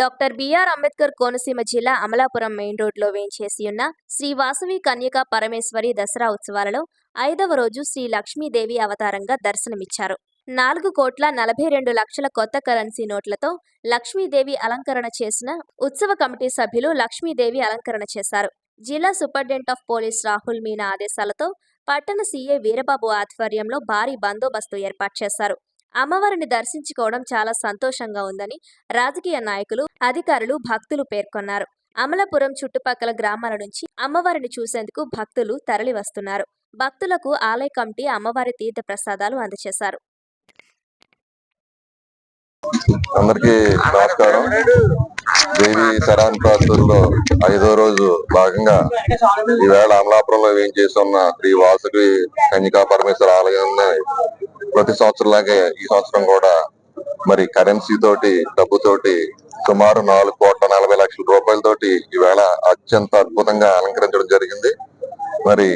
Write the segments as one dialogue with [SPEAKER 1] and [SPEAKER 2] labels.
[SPEAKER 1] doctor BR Ambedkar Konaseema జిల్లా Amalapuram main రోడ్లో వేయించేసి ఉన్న శ్రీ వాసవి కన్యక పరమేశ్వరి దసరా ఉత్సవాలలో ఐదవ రోజు శ్రీ లక్ష్మీదేవి అవతారంగా దర్శనమిచ్చారు నాలుగు కోట్ల నలభై రెండు లక్షల కొత్త కరెన్సీ నోట్లతో లక్ష్మీదేవి అలంకరణ చేసిన ఉత్సవ కమిటీ సభ్యులు లక్ష్మీదేవి అలంకరణ చేశారు జిల్లా superintendent of police Rahul Meena ఆదేశాలతో పట్టణ సీఏ వీరబాబు ఆధ్వర్యంలో భారీ బందోబస్తు ఏర్పాటు చేశారు అమ్మవారిని దర్శించుకోవడం చాలా సంతోషంగా ఉందని రాజకీయ నాయకులు అధికారులు భక్తులు పేర్కొన్నారు అమలాపురం చుట్టుపక్కల గ్రామాల నుంచి అమ్మవారిని చూసేందుకు భక్తులు తరలివస్తున్నారు భక్తులకు ఆలయ కమిటీ అమ్మవారి తీర్థ ప్రసాదాలు అందజేశారు
[SPEAKER 2] దేవి ఐదో రోజు భాగంగా ఈవేళ అమలాపురంలో వేయించేసి ఉన్న శ్రీ వాసుకి కన్యకా పరమేశ్వర ఆలయాన్ని ప్రతి సంవత్సరం లాగే ఈ సంవత్సరం కూడా మరి కరెన్సీ తోటి డబ్బుతోటి సుమారు నాలుగు కోట్ల నలభై లక్షల రూపాయలతోటి ఈవేళ అత్యంత అద్భుతంగా అలంకరించడం జరిగింది మరి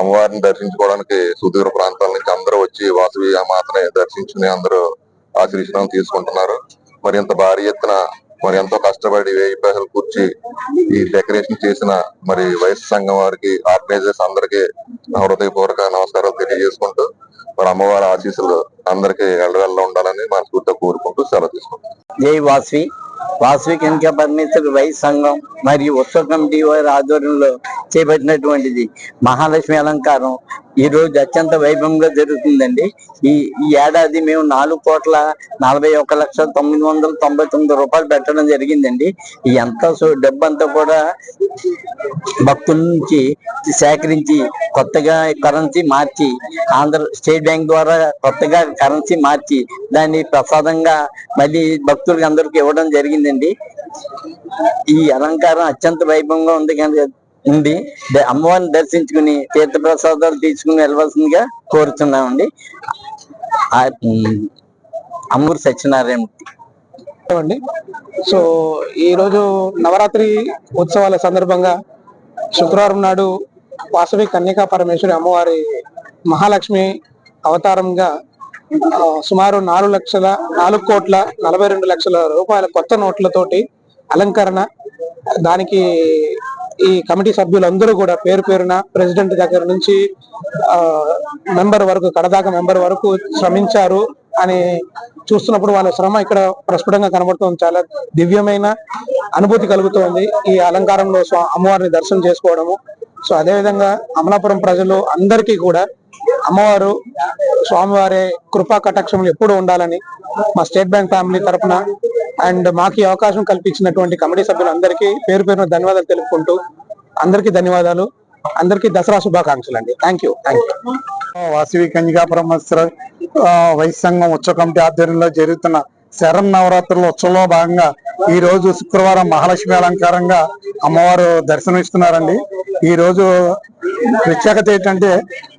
[SPEAKER 2] అమ్మవారిని దర్శించుకోవడానికి సుదూర ప్రాంతాల నుంచి అందరూ వచ్చి వాసవి మాత్రమే దర్శించుకుని అందరూ ఆశీర్వచనం తీసుకుంటున్నారు మరి ఇంత భారీ ఎత్తున మరి ఎంతో కష్టపడి వేయి పైసలు కూర్చి ఈ డెకరేషన్ చేసిన మరి వయసు సంఘం వారికి ఆర్గనైజర్స్ అందరికి హృదయపూర్వక నమస్కారాలు తెలియజేసుకుంటూ మరి అమ్మవారి ఆశీస్సులు అందరికీ ఎల్లవెల్ల ఉండాలని మనస్ఫూర్తిగా కోరుకుంటూ సెలవు తీసుకుంటాం
[SPEAKER 3] జై వాస్వి వాస్వి కింక పరమేశ్వర వయసు సంఘం మరియు ఉత్సవ కమిటీ వారి ఆధ్వర్యంలో చేపట్టినటువంటిది మహాలక్ష్మి అలంకారం ఈ రోజు అత్యంత వైభవంగా జరుగుతుందండి ఈ ఈ ఏడాది మేము నాలుగు కోట్ల నలభై ఒక లక్ష తొమ్మిది వందల తొంభై తొమ్మిది రూపాయలు పెట్టడం జరిగిందండి ఎంత డబ్బు అంతా కూడా భక్తుల నుంచి సేకరించి కొత్తగా కరెన్సీ మార్చి ఆంధ్ర స్టేట్ బ్యాంక్ ద్వారా కొత్తగా కరెన్సీ మార్చి దాన్ని ప్రసాదంగా మళ్ళీ భక్తులకి అందరికి ఇవ్వడం జరిగిందండి ఈ అలంకారం అత్యంత వైభవంగా ఉంది కానీ ఉంది అమ్మవారిని దర్శించుకుని తీర్థ ప్రసాదాలు తీసుకుని వెళ్ళవలసిందిగా కోరుతున్నామండి అమ్మూరు సత్యనారాయణమూర్తి
[SPEAKER 4] అండి సో ఈరోజు నవరాత్రి ఉత్సవాల సందర్భంగా శుక్రవారం నాడు వాసవి కన్యకా పరమేశ్వరి అమ్మవారి మహాలక్ష్మి అవతారంగా సుమారు నాలుగు లక్షల నాలుగు కోట్ల నలభై రెండు లక్షల రూపాయల కొత్త నోట్లతోటి అలంకరణ దానికి ఈ కమిటీ సభ్యులందరూ కూడా పేరు పేరున ప్రెసిడెంట్ దగ్గర నుంచి మెంబర్ వరకు కడదాకా మెంబర్ వరకు శ్రమించారు అని చూస్తున్నప్పుడు వాళ్ళ శ్రమ ఇక్కడ ప్రస్ఫుటంగా కనబడుతుంది చాలా దివ్యమైన అనుభూతి కలుగుతోంది ఈ అలంకారంలో అమ్మవారిని దర్శనం చేసుకోవడము సో అదేవిధంగా అమలాపురం ప్రజలు అందరికీ కూడా అమ్మవారు స్వామివారి కృపా కటాక్షములు ఎప్పుడు ఉండాలని మా స్టేట్ బ్యాంక్ ఫ్యామిలీ తరఫున అండ్ మాకు అవకాశం కల్పించినటువంటి కమిటీ సభ్యులందరికీ పేరు పేరున ధన్యవాదాలు తెలుపుకుంటూ అందరికీ ధన్యవాదాలు అందరికీ దసరా శుభాకాంక్షలు అండి thank you thank you Vasavi Kanyaka బ్రహ్మస్త్ర వైశ్యంగం ఉత్సవ కమిటీ ఆధ్వర్యంలో జరుగుతున్న శరం నవరాత్రుల ఉత్సవంలో భాగంగా ఈ రోజు శుక్రవారం మహాలక్ష్మి అలంకారంగా అమ్మవారు దర్శనమిస్తున్నారండి ఈ రోజు ప్రత్యేకత ఏంటంటే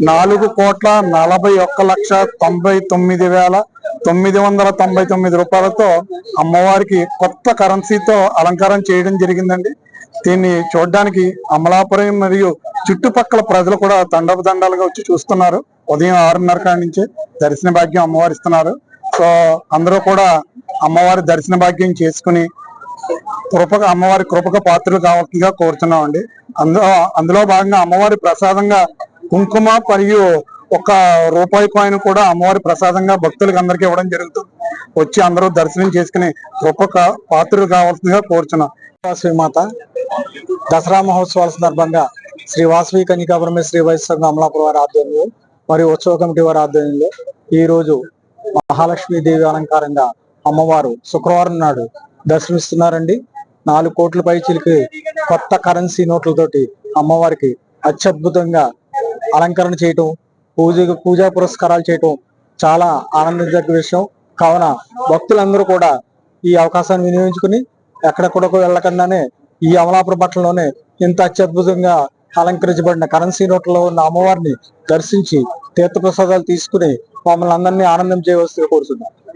[SPEAKER 4] నాలుగు కోట్ల నలభై ఒక్క లక్ష తొంభై తొమ్మిది వేల తొమ్మిది వందల తొంభై తొమ్మిది రూపాయలతో అమ్మవారికి కొత్త కరెన్సీతో అలంకారం చేయడం జరిగిందండి దీన్ని చూడడానికి అమలాపురం మరియు చుట్టుపక్కల ప్రజలు కూడా దండపదండాలుగా వచ్చి చూస్తున్నారు ఉదయం ఆరున్నర కాడి నుంచి దర్శన భాగ్యం అమ్మవారు ఇస్తున్నారు సో అందరూ కూడా అమ్మవారి దర్శన భాగ్యం చేసుకుని కృపక అమ్మవారి కృపక పాత్రలు కావాలిగా అండి అందులో అందులో భాగంగా అమ్మవారి ప్రసాదంగా కుంకుమ మరియు ఒక రూపాయి కాయిన్ కూడా అమ్మవారి ప్రసాదంగా భక్తులకు అందరికీ ఇవ్వడం జరుగుతుంది వచ్చి అందరూ దర్శనం చేసుకుని గొప్ప పాత్రలు కావాల్సిందిగా కోరుచున్నాం శ్రీమాత దసరా మహోత్సవాల సందర్భంగా శ్రీ వాసవి కన్యకాపురమే శ్రీ వైశ్వ అమలాపురం వారి ఆధ్వర్యంలో మరియు ఉత్సవ కమిటీ వారి ఆధ్వర్యంలో ఈ రోజు మహాలక్ష్మి దేవి అలంకారంగా అమ్మవారు శుక్రవారం నాడు దర్శనమిస్తున్నారండి నాలుగు కోట్ల చిలికి కొత్త కరెన్సీ నోట్లతోటి అమ్మవారికి అత్యద్భుతంగా అలంకరణ చేయటం పూజ పూజా పురస్కారాలు చేయటం చాలా ఆనందించదగ్గ విషయం కావున భక్తులందరూ కూడా ఈ అవకాశాన్ని వినియోగించుకుని కూడా వెళ్ళకుండానే ఈ అమలాపురం పట్టణంలోనే ఇంత అత్యద్భుతంగా అలంకరించబడిన కరెన్సీ నోట్లలో ఉన్న అమ్మవారిని దర్శించి తీర్థప్రసాదాలు తీసుకుని మమ్మల్ని అందరినీ ఆనందం చేయవలసి కోరుతున్నాను